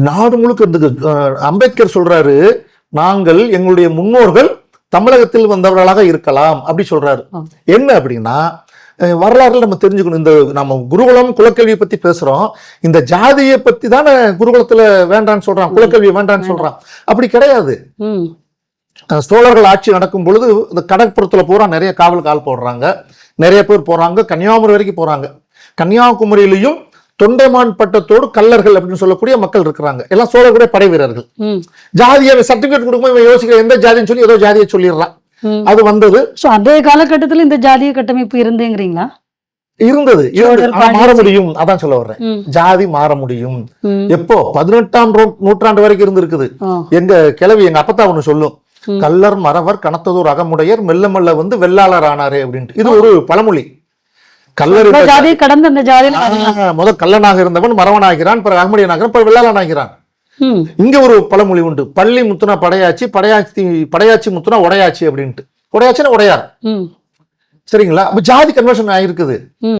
நாடு முழுக்க இருந்தது. அஹ், அம்பேத்கர் சொல்றாரு நாங்கள் எங்களுடைய முன்னோர்கள் தமிழகத்தில் வந்தவர்களாக இருக்கலாம் அப்படி சொல்றாரு. என்ன அப்படின்னா வரலாறுல நம்ம தெரிஞ்சுக்கணும். இந்த நம்ம குருகுலம் குலக்கல்வியை பத்தி பேசுறோம். இந்த ஜாதியை பத்தி தானே குருகுலத்துல வேண்டான்னு சொல்றான் குலக்கல்வி வேண்டான்னு சொல்றான். அப்படி கிடையாது. சோழர்கள் ஆட்சி நடக்கும் பொழுது இந்த கடற்புறத்துல பூரா நிறைய காவல் கால் போடுறாங்க. நிறைய பேர் போறாங்க. கன்னியாகுமரி வரைக்கும் போறாங்க. கன்னியாகுமரியிலையும் தொண்டைமான் பட்டத்தோடு கல்லர்கள் அப்படின்னு சொல்லக்கூடிய மக்கள் இருக்கிறாங்க. எல்லாம் சோழர்களுடைய படை வீரர்கள். ஜாதியை சர்டிபிகேட் கொடுக்கும்போது இவன் யோசிக்கிற எந்த ஜாதின்னு சொல்லி ஏதோ ஜாதியை சொல்லிடுறான். அது வந்தது. ஸோ அன்றைய காலகட்டத்தில் இந்த ஜாதிய கட்டமைப்பு இருந்தேங்கிறீங்களா? இருந்தது மாற முடியும். அதான் சொல்ல வர்றேன். ஜாதி மாற முடியும். எப்போ? பதினெட்டாம் நூற்றாண்டு வரைக்கும் இருந்திருக்குது. எங்க கிழவி எங்க அப்பத்தா ஒண்ணு சொல்லும். கல்லர் மறவர் கனத்ததோர் அகமுடையர் மெல்ல மெல்ல வந்து வெள்ளாளர் ஆனாரே அப்படின்ட்டு. இது ஒரு பழமொழி. கல்லர் ஜாதியை கடந்து அந்த ஜாதியில முதல் கல்லனாக இருந்தவன் மறவனாகிறான் பிறகு அகமுடையனாகிறான் பிறகு வெள்ளாளனாகிறான். இங்க ஒரு பழமொழி உண்டு. பள்ளி முத்துனா படையாச்சி படையாச்சி படையாச்சி முத்துனா உடையாச்சி அப்படின்ட்டு. உடையாச்சின்னா உடையார். சரிங்களா? அப்ப ஜாதி கன்வர்ஷன் ஆயிருக்குது.